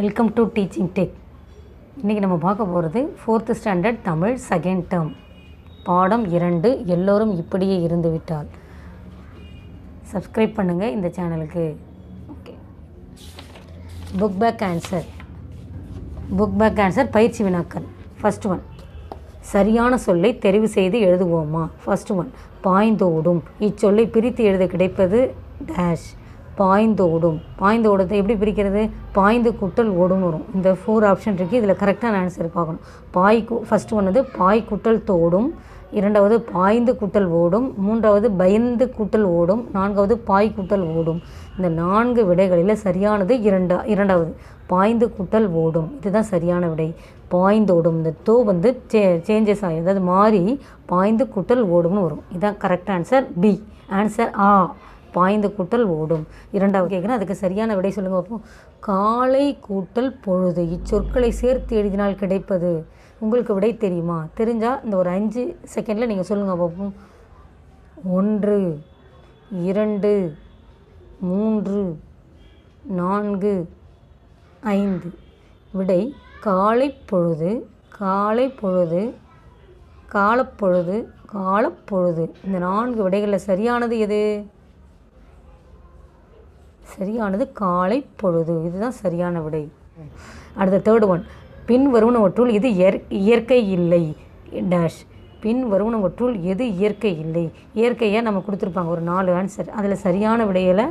Welcome to teaching tech இன்றைக்கி நம்ம பார்க்க போகிறது fourth standard Tamil second term பாடம் இரண்டு எல்லோரும் இப்படியே இருந்து விட்டால் சப்ஸ்கிரைப் பண்ணுங்கள் இந்த சேனலுக்கு okay book back answer book back answer பயிற்சி வினாக்கள். ஃபஸ்ட் ஒன் சரியான சொல்லை தெரிவு செய்து எழுதுவோமா? First one பாய்ந்தோடும். இச்சொல்லை பிரித்து எழுத கிடைப்பது டேஷ் பாய்ந்து ஓடும். பாய்ந்து ஓடத்தை எப்படி பிரிக்கிறது? பாய்ந்து குட்டல் ஓடும் வரும். இந்த ஃபோர் ஆப்ஷன் இருக்குது இதில் கரெக்டான ஆன்சர் பார்க்கணும். பாய் கு ஃபஸ்ட் ஒன் வந்து பாய் குட்டல் தோடும். இரண்டாவது பாய்ந்து குட்டல் ஓடும். மூன்றாவது பயந்து குட்டல் ஓடும். நான்காவது பாய் குட்டல் ஓடும். இந்த நான்கு விடைகளில் சரியானது இரண்டா இரண்டாவது பாய்ந்து குட்டல் ஓடும். இதுதான் சரியான விடை. பாய்ந்தோடும் இந்த தோ வந்து சே சேஞ்சஸ் ஆகும் அதாவது மாறி பாய்ந்து குட்டல் ஓடும்னு வரும். இதுதான் கரெக்ட் ஆன்சர் பி ஆன்சர் ஆ பாய்ந்து கூட்டல் ஓடும். இரண்டாவது கேட்குறேன் அதுக்கு சரியான விடை சொல்லுங்க பார்ப்போம். காலை கூட்டல் பொழுது இச்சொற்களை சேர்த்து எழுதினால் கிடைப்பது? உங்களுக்கு விடை தெரியுமா? தெரிஞ்சால் இந்த ஒரு அஞ்சு செகண்டில் நீங்கள் சொல்லுங்கள் பார்ப்போம். ஒன்று இரண்டு மூன்று நான்கு ஐந்து. விடை காலை பொழுது காலை பொழுது காலப்பொழுது காலப்பொழுது இந்த நான்கு விடைகளில் சரியானது எது? சரியானது காலை பொழுது. இதுதான் சரியான விடை. அடுத்த தேர்ட் ஒன் பின் வருவனவற்றுள் இது இயற்கை இல்லை. டேஷ் பின் வருவனவற்றுள் எது இயற்கை இல்லை? இயற்கையாக நம்ம கொடுத்துருப்பாங்க. ஒரு நாலு ஆன்சர் அதில் சரியான விடையில்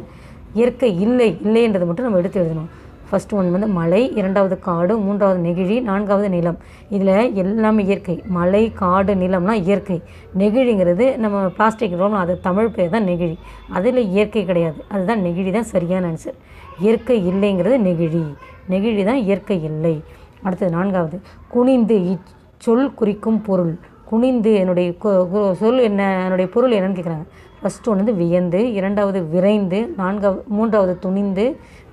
இயற்கை இல்லை இல்லைன்றதை மட்டும் நம்ம எடுத்து எழுதணும். ஃபஸ்ட் ஒன் வந்து மலை இரண்டாவது காடு மூன்றாவது நெகிழி நான்காவது நிலம். இதில் எல்லாமே இயற்கை. மலை காடு நிலம்னா இயற்கை. நெகிழிங்கிறது நம்ம பிளாஸ்டிக் ரோம் அது தமிழ் பேர் தான் நெகிழி. அதில் இயற்கை கிடையாது. அதுதான் நெகிழி தான் சரியான ஆன்சர் இயற்கை இல்லைங்கிறது நெகிழி. நெகிழி தான் இயற்கை இல்லை. அடுத்தது நான்காவது. குனிந்து இச்சொல் குறிக்கும் பொருள். குனிந்து என்னுடைய சொல் என்ன என்னுடைய பொருள் என்னன்னு கேட்குறாங்க ஃபஸ்ட்டு ஒன்று வந்து வியந்து இரண்டாவது விரைந்து நான்காவது மூன்றாவது துணிந்து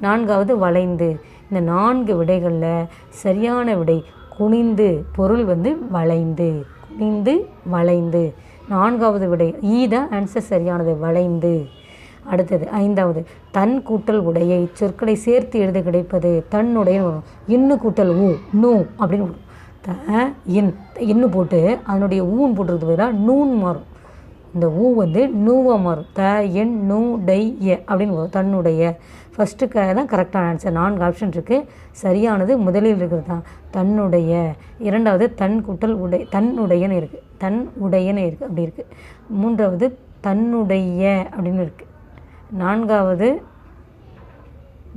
நான்காவது வளைந்து. இந்த நான்கு விடைகளில் சரியான விடை குனிந்து பொருள் வந்து வளைந்து. குனிந்து வளைந்து. நான்காவது விடை ஈ தான் ஆன்சர் சரியானது வளைந்து. அடுத்தது ஐந்தாவது தன் கூட்டல் உடைய இச்சொற்களை சேர்த்து எழுத கிடைப்பது தன்னுடைய வரும். இன்னு கூட்டல் ஊ நூ அப்படின்னு த இன் இன்னு போட்டு அதனுடைய ஊன் போட்டுறது பதிலாக நூன் மாறும். இந்த ஊ வந்து நூவாக மாறும். த என் நூ டை எ அப்படின்னு வரும். தன்னுடைய ஃபஸ்ட்டு தான் கரெக்டான ஆன்சர் நான்கு ஆப்ஷன் இருக்குது சரியானது முதலில் இருக்கிறது தான் தன்னுடைய இரண்டாவது தன் கூட்டல் உடை தன்னுடையன்னு இருக்குது தன் உடையன்னு இருக்குது அப்படி இருக்குது மூன்றாவது தன்னுடைய அப்படின்னு இருக்குது நான்காவது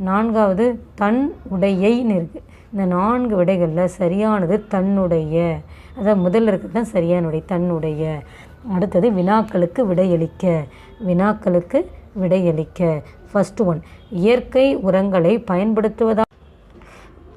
நான்காவது தன் உடையைன்னு இருக்குது இந்த நான்கு விடைகளில் சரியானது தன்னுடைய. அதாவது முதல்ல இருக்கிறது தான் சரியான தன்னுடைய. அடுத்தது வினாக்களுக்கு விடையளிக்க. வினாக்களுக்கு விடையளிக்க. ஃபஸ்ட் ஒன் இயற்கை உரங்களை பயன்படுத்துவதால்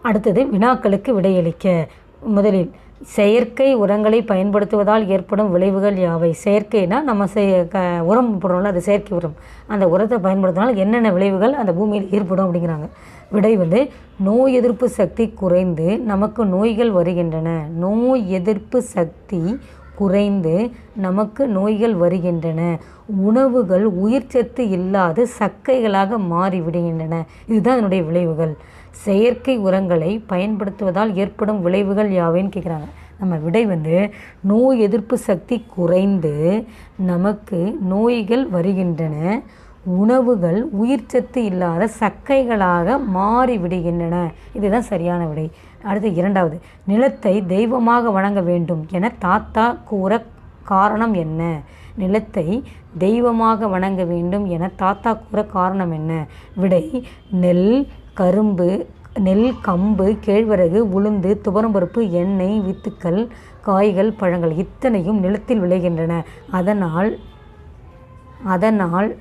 அடுத்தது வினாக்களுக்கு விடையளிக்க. முதலில் செயற்கை உரங்களை பயன்படுத்துவதால் ஏற்படும் விளைவுகள் யாவை? செயற்கைனா நம்ம செய் க உரம் போடுறோம்ல அது செயற்கை உரம். அந்த உரத்தை பயன்படுத்தினால் என்னென்ன விளைவுகள் அந்த பூமியில் ஏற்படும் அப்படிங்கிறாங்க. விடை வந்து நோய் எதிர்ப்பு சக்தி குறைந்து நமக்கு நோய்கள் வருகின்றன. நோய் எதிர்ப்பு சக்தி குறைந்து நமக்கு நோய்கள் வருகின்றன. உணவுகள் உயிர்ச்சத்து இல்லாத சக்கைகளாக மாறிவிடுகின்றன. இதுதான் அதனுடைய விளைவுகள். செயற்கை உரங்களை பயன்படுத்துவதால் ஏற்படும் விளைவுகள் யாவைன்னு கேட்குறாங்க நம்ம விடை வந்து நோய் எதிர்ப்பு சக்தி குறைந்து நமக்கு நோய்கள் வருகின்றன. உணவுகள் உயிர்ச்சத்து இல்லாத சக்கைகளாக மாறிவிடுகின்றன. இதுதான் சரியான விடை. அடுத்து இரண்டாவது நிலத்தை தெய்வமாக வணங்க வேண்டும் என தாத்தா கூற காரணம் என்ன? நிலத்தை தெய்வமாக வணங்க வேண்டும் என தாத்தா கூற காரணம் என்ன? விடை நெல் கரும்பு நெல் கம்பு கேழ்வரகு உளுந்து துவரம்பருப்பு எண்ணெய் வித்துக்கள் காய்கள் பழங்கள் இத்தனையும் நிலத்தில் விளைகின்றன. அதனால் அதனால்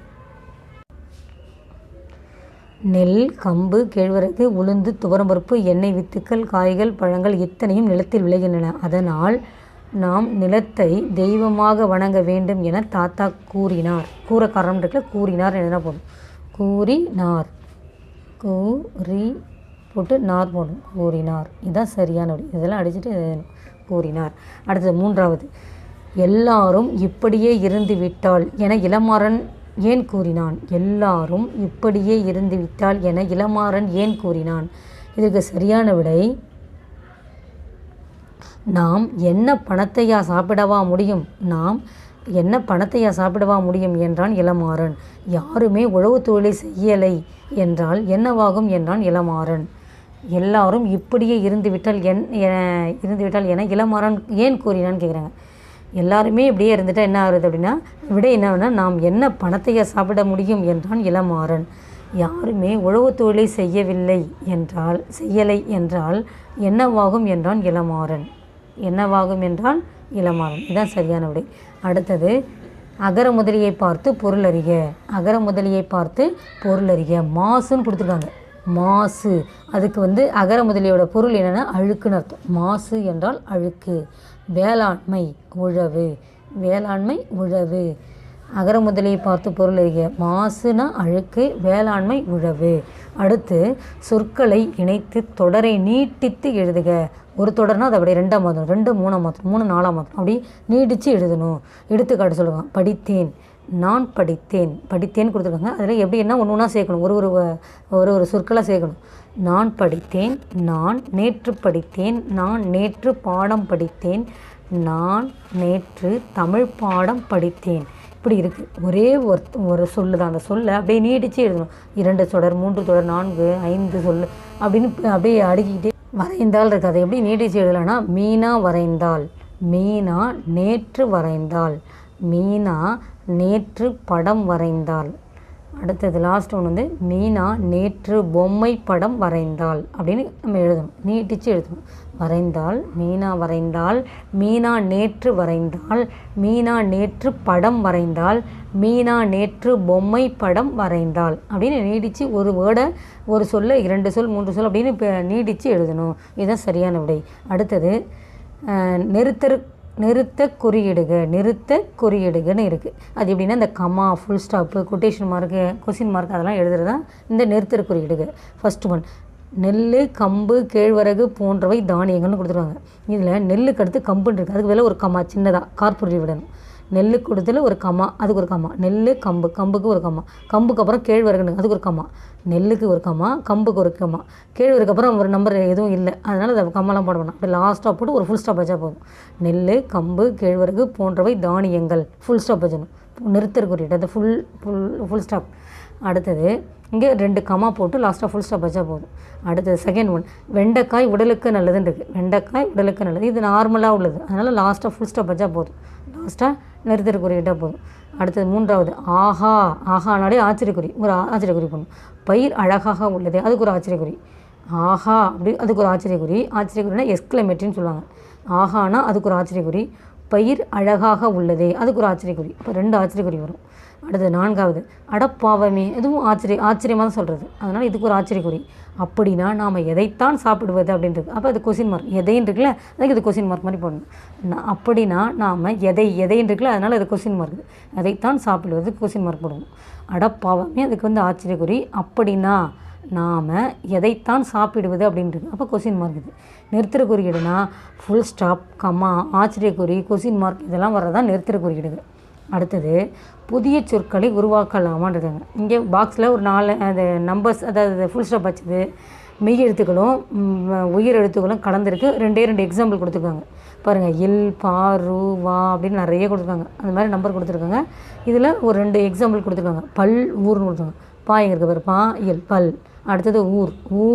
நெல் கம்பு கேழ்வரகு உளுந்து துவரம்பருப்பு எண்ணெய் வித்துக்கள் காய்கள் பழங்கள் இத்தனையும் நிலத்தில் விளைகின்றன. அதனால் நாம் நிலத்தை தெய்வமாக வணங்க வேண்டும் என தாத்தா கூறினார். கூற காரணம் இருக்குல்ல கூறினார் என்ன போடும் கூறினார். கூறி போட்டு நார் போடணும் கூறினார். இதுதான் சரியான வழி. இதெல்லாம் அடிச்சுட்டு கூறினார். அடுத்தது மூன்றாவது. எல்லாரும் இப்படியே இருந்து விட்டால் என இளமாறன் ஏன் கூறினான்? எல்லாரும் இப்படியே இருந்து விட்டால் என இளமாறன் ஏன் கூறினான்? இதற்கு சரியான விடை நாம் என்ன பணத்தையா சாப்பிடவா முடியும்? நாம் என்ன பணத்தையா சாப்பிடவா முடியும் என்றான் இளமாறன். யாருமே உழவு தொழிலை செய்யலை என்றால் என்னவாகும் என்றான் இளமாறன். எல்லாரும் இப்படியே இருந்துவிட்டால் என் இருந்துவிட்டால் என இளமாறன் ஏன் கூறினான்னு கேட்குறாங்க எல்லாருமே இப்படியே இருந்துட்டால் என்ன ஆகுது அப்படின்னா விட என்னன்னா நாம் என்ன பணத்தையே சாப்பிட முடியும் என்றான் இளமாறன். யாருமே உழவு தொழிலை செய்யவில்லை என்றால் செய்யலை என்றால் என்னவாகும் என்றான் இளமாறன். என்னவாகும் என்றான் இளமாறன். இதுதான் சரியான விடை. அடுத்தது அகர முதலியை பார்த்து பொருள் அறிக. அகர முதலியை பார்த்து பொருள் அறிக. மாசுன்னு கொடுத்துருக்காங்க. மாசு. அதுக்கு வந்து அகர முதலியோட பொருள் என்னென்னா அழுக்குன்னு அர்த்தம். மாசு என்றால் அழுக்கு. வேளாண்மை உழவு. வேளாண்மை உழவு. அகர முதலியை பார்த்து பொருள் அறிக. மாசுனா அழுக்கு வேளாண்மை உழவு. அடுத்து சொற்களை இணைத்து தொடரை நீட்டித்து எழுதுக. ஒரு தொடர்னா அது அப்படியே ரெண்டாம் மாதம் ரெண்டு மூணாம் மாதம் மூணு நாலாம் மாதம். அப்படி நீடித்து எழுதணும். எடுத்துக்காட்டு சொல்லுவாங்க. படித்தேன். நான் படித்தேன். படித்தேன் கொடுத்துருக்காங்க. அதில் எப்படி என்ன ஒன்று ஒன்றா சேர்க்கணும். ஒரு ஒரு ஒரு ஒரு சொற்களாக சேர்க்கணும். நான் படித்தேன். நான் நேற்று படித்தேன். நான் நேற்று பாடம் படித்தேன். நான் நேற்று தமிழ் பாடம் படித்தேன். இப்படி இருக்குது ஒரே ஒரு ஒரு சொல்லு தான். அந்த சொல்லை அப்படியே நீடிச்சு எழுதணும். இரண்டு தொடர் மூன்று தொடர் நான்கு ஐந்து சொல்லு அப்படின்னு அப்படியே அடுக்கிக்கிட்டே வரைந்தால் இருக்கு. அதை எப்படி நீடிச்சு எழுதலைன்னா மீனா வரைந்தாள். மீனா நேற்று வரைந்தாள். மீனா நேற்று படம் வரைந்தாள். அடுத்தது லாஸ்ட் ஒன்று வந்து மீனா நேற்று பொம்மை படம் வரைந்தாள் அப்படின்னு நம்ம எழுதணும். நீட்டிச்சு எழுதணும். வரைந்தாள் மீனா வரைந்தாள் மீனா நேற்று வரைந்தாள் மீனா நேற்று படம் வரைந்தாள் மீனா நேற்று பொம்மை படம் வரைந்தாள் அப்படின்னு நீடித்து ஒரு வேர்டை ஒரு சொல்ல இரண்டு சொல் மூன்று சொல் அப்படின்னு இப்போ எழுதணும். இதுதான் சரியான விடை. அடுத்தது நெருத்தரு நிறுத்த குறியிடுக நிறுத்த குறியிடுகன்னு இருக்குது அது எப்படின்னா இந்த comma full stop quotation mark question mark அதெல்லாம் எழுதுறது தான் இந்த நிறுத்த குறியிடுக. ஃபஸ்ட்டு ஒன் நெல் கம்பு கேழ்வரகு போன்றவை தானியங்கள்னு கொடுத்துருவாங்க. இதில் நெல்லுக்கு அடுத்து கம்புன்னு இருக்குது அதுக்கு மேலே ஒரு கமா சின்னதாக கார்புரி விடணும் நெல்லு கொடுத்துல ஒரு கம்மா அதுக்கு ஒரு கம்மா நெல் கம்பு கம்புக்கு ஒரு கம்மா கம்புக்கு அப்புறம் கேழ்வரகுன்னு அதுக்கு ஒரு கம்மா நெல்லுக்கு ஒரு கம்மா கம்புக்கு ஒரு கம்மா கேழ்வரகு அப்புறம் ஒரு நம்பர் எதுவும் இல்லை. அதனால் அதை கம்மாலாம் போட வேணாம். அப்படி லாஸ்ட்டாக போட்டு ஒரு ஃபுல் ஸ்டாப் வச்சா போதும். நெல் கம்பு கேழ்வரகு போன்றவை தானியங்கள். ஃபுல் ஸ்டாப் வச்சணும் நிறுத்தர் அந்த அது ஃபுல் ஃபுல் ஃபுல் ஸ்டாப் அடுத்தது இங்கே ரெண்டு கமா போட்டு லாஸ்ட்டாக ஃபுல் ஸ்டாப் வச்சா போதும். அடுத்தது செகண்ட் ஒன் வெண்டைக்காய் உடலுக்கு நல்லதுன்னு இருக்குது வெண்டைக்காய் உடலுக்கு நல்லது. இது நார்மலாக உள்ளது. அதனால் லாஸ்ட்டாக ஃபுல் ஸ்டாப் வச்சா போதும். லாஸ்ட்டாக நிறுத்தற்குறியிட்டால் போதும். அடுத்தது மூன்றாவது ஆஹா ஆஹானாலே ஆச்சரியக்குறி. ஒரு ஆச்சரியக்குறி பண்ணும் பயிர் அழகாக உள்ளது. அதுக்கு ஒரு ஆச்சரியக்குறி. ஆஹா அப்படி அதுக்கு ஒரு ஆச்சரியக்குறி. ஆச்சரியக்குறினா எக்ஸ்க்ளமேட்டரின்னு சொல்லுவாங்க. ஆஹானா அதுக்கு ஒரு ஆச்சரியக்குறி. பயிர் அழகாக உள்ளதே அதுக்கு ஒரு ஆச்சரியக்குறி. அப்போ ரெண்டு ஆச்சரியக்குறி வரும். அடுத்து நான்காவது அடப்பாவமே. இதுவும் ஆச்சரிய ஆச்சரியமாக தான் சொல்கிறது அதனால் இதுக்கு ஒரு ஆச்சரியக்குறி. அப்படின்னா நாம் எதைத்தான் சாப்பிடுவது அப்படின்றது. அப்போ அது கொஸ்டின் மார்க் எதைன்னு இருக்குல்ல அதுக்கு இது கொஸ்டின் மார்க் மாதிரி போடணும். நான் அப்படின்னா நாம் எதை எதைன்னு இருக்குல்ல அதனால் அது கொஸ்டின் மார்க் எதைத்தான் சாப்பிடுவது கொஸ்டின் மார்க் போடுவோம். அடப்பாவமே அதுக்கு வந்து ஆச்சரியக்குறி. அப்படின்னா நாம் எதைத்தான் சாப்பிடுவது அப்படின்றது. அப்போ கொஸ்டின் மார்க் இது. நிறுத்துற குறியீடுனா ஃபுல் ஸ்டாப் கம்மா ஆச்சரியக்குறி கொஸ்டின் மார்க் இதெல்லாம் வர்றதான் நிறுத்துற குறியீடுகள் அடுத்தது புதிய சொற்களை உருவாக்கலாமான்னு இருக்காங்க இங்கே பாக்ஸில் ஒரு நாலு அது நம்பர்ஸ் அதாவது ஃபுல் ஸ்டாப் வச்சது மெய் எழுத்துக்களும் உயிர் எழுத்துக்களும் கலந்துருக்கு. ரெண்டே ரெண்டு எக்ஸாம்பிள் கொடுத்துருக்காங்க. பாருங்கள் இல் பா ரு வா அப்படின்னு நிறைய கொடுத்துருக்காங்க. அந்த மாதிரி நம்பர் கொடுத்துருக்காங்க. இதில் ஒரு ரெண்டு எக்ஸாம்பிள் கொடுத்துருக்காங்க. பல் ஊர்னு கொடுத்துருக்காங்க. பா எங்கே இருக்கு பாரு பா இல் பல். அடுத்தது ஊர் ஊ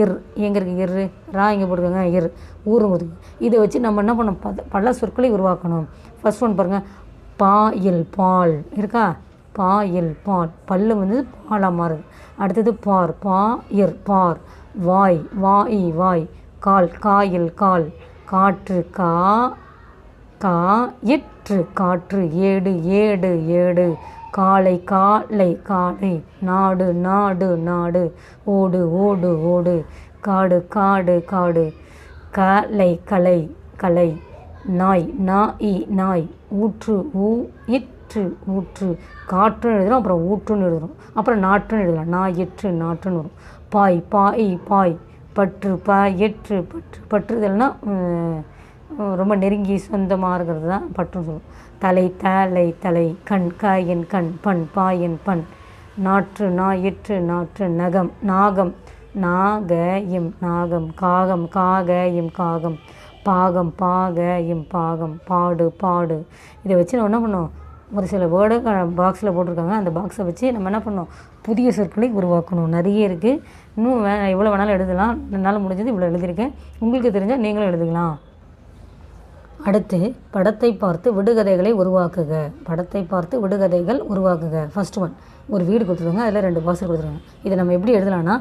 இர். எங்கே இருக்குது இரு? ரா இங்கே போட்டுருக்காங்க இர். ஊரும் இதை வச்சு நம்ம என்ன பண்ணோம் பல சொற்களை உருவாக்கணும். ஃபர்ஸ்ட் ஒன் பாருங்கள் பா இல் பால். இருக்கா? பா இல் பால். பல்லு வந்து பாலாக மாறுது. அடுத்தது பார். பா இர் பார். வாய். வாய் வாய். கால். காயில் கால். காற்று கா கா எற்று. காற்று ஏடு ஏடு ஏடு. காலை காலை காலை. நாடு நாடு நாடு. ஓடு ஓடு ஓடு. காடு காடு காடு. கலை கலை கலை. நாய் நா இ நாய். ஊற்று ஊ இற்று ஊற்று. காற்றுன்னு எழுதணும் அப்புறம் ஊற்றுன்னு எழுதுகிறோம் அப்புறம் நாற்றுன்னு எழுதலாம். நாய் எற்று நாற்றுன்னு வரும். பாய் பாய் பாய். பற்று பா எற்று பற்று. பற்றுதல்னா இதெல்லாம் ரொம்ப நெருங்கி சொந்தமாக இருக்கிறது தான் பற்றுன்னு சொல்லுவோம். தலை தலை தலை. கண் காயின் கண். பண் பாயின் பண். நாற்று நாயிற்று நாற்று. நகம் நாகம். நாக எம் நாகம். காகம் காக எம் காகம். பாகம் பாக எம் பாகம் பாடு பாடு. இதை வச்சு நம்ம என்ன பண்ணோம் ஒரு சில வேர்டு பாக்ஸில் போட்டிருக்காங்க. அந்த பாக்ஸை வச்சு நம்ம என்ன பண்ணோம் புதிய சொற்களை உருவாக்கணும். நிறைய இருக்குது இன்னும் வே எவ்வளோ வேணாலும் எழுதலாம். என்னால் முடிஞ்சது இவ்வளோ எழுதியிருக்கேன். உங்களுக்கு தெரிஞ்சால் நீங்களும் எழுதுக்கலாம். அடுத்து படத்தை பார்த்து விடுகதைகளை உருவாக்குக. படத்தை பார்த்து விடுகதைகள் உருவாக்குக. ஃபஸ்ட் ஒன் ஒரு வீடு கொடுத்துருவாங்க. அதில் ரெண்டு வாசல் கொடுத்துருவாங்க. இதை நம்ம எப்படி எழுதலாம்னா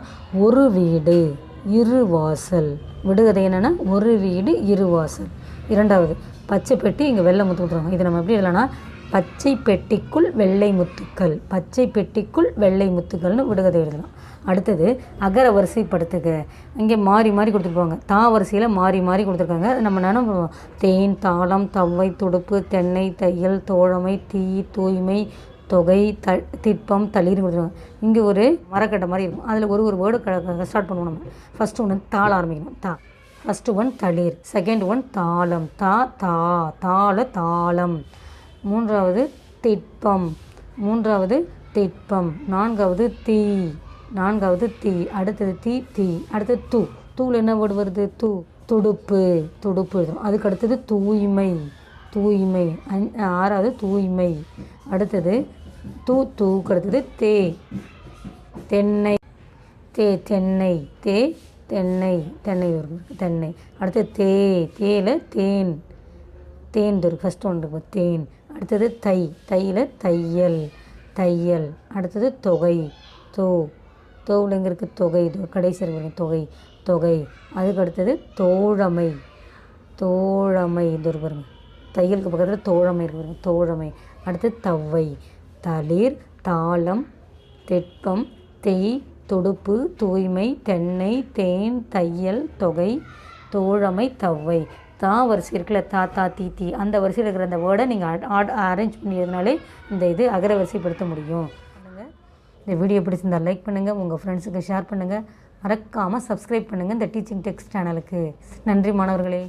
ஒரு வீடு. இரு வாசல் விடுகதை என்னென்னா ஒரு வீடு இரு வாசல் இரண்டாவது பச்சை பெட்டி இங்கே வெள்ளை முத்து கொடுத்துருவாங்க. இது நம்ம எப்படி எழுதலாம்னா பச்சை பெட்டிக்குள் வெள்ளை முத்துக்கள். பச்சை பெட்டிக்குள் வெள்ளை முத்துக்கள்னு விடுகதை எழுதலாம். அடுத்தது அகர வரிசைப்படுத்துக. இங்கே மாறி மாறி கொடுத்துருப்பாங்க. தா வரிசையில் மாறி மாறி கொடுத்துருக்காங்க. நம்ம நினைப்போம் தேன் தாளம் தவ்வை துடுப்பு தென்னை தையல் தோழமை தீ தூய்மை தொகை த திட்பம் தளிர்னு கொடுத்துருவாங்க. இங்கே ஒரு மரக்கட்டை மாதிரி இருக்கும். அதில் ஒரு ஒரு வேர்டு க ஸ்டார்ட் பண்ணுவோம் நம்ம. ஃபஸ்ட்டு ஒன்று தாள ஆரம்பிக்கணும். தா. ஃபஸ்ட்டு ஒன் தளிர். செகண்ட் ஒன் தாளம். தா தா தாள தாளம். மூன்றாவது திட்பம். மூன்றாவது திட்பம். நான்காவது தீ. நான்காவது தீ. அடுத்தது தீ தீ. அடுத்தது தூ. தூள் என்ன வேர்டு வருது? தூ. துடுப்பு. துடுப்பு எழுதணும் அதுக்கு அடுத்தது தூய்மை. தூய்மை. அஞ் ஆறாவது தூய்மை. அடுத்தது தூ தூக்கு அடுத்தது தே. தென்னை தே தென்னை தே தென்னை தென்னை வரும் தென்னை. அடுத்தது தே தேயில் தேன். தேன் இருக்கு ஃபஸ்ட் ஒன்று இருக்கும் தேன். அடுத்தது தை தையில் தையல் தையல். அடுத்தது தொகை தோ. தோவில் எங்கே இருக்குது தொகை இது கடைசி இருக்கு தொகை தொகை. அதுக்கு அடுத்தது தோழமை தோழமை இது ஒரு பாருங்கள் தையலுக்கு பக்கத்தில் தோழமை இருக்கு தோழமை. அடுத்து தவ்வை தளிர் தாளம் திட்பம் தெய் துடுப்பு தூய்மை தென்னை தேன் தையல் தொகை தோழமை தவ்வை. தா வரிசை இருக்குல்ல தா தா தீ தீ. அந்த வரிசையில் இருக்கிற அந்த வேர்டை நீங்கள் அரேஞ்ச் பண்ணியதுனாலே இந்த இது அகர வரிசைப்படுத்த முடியும். இந்த வீடியோ பிடிச்சிருந்தால் லைக் பண்ணுங்கள் உங்கள் ஃப்ரெண்ட்ஸுக்கு ஷேர் பண்ணுங்கள் மறக்காமல் சப்ஸ்கிரைப் பண்ணுங்கள் இந்த டீச்சிங் டெக்ஸ்ட் சேனலுக்கு நன்றி மாணவர்களே.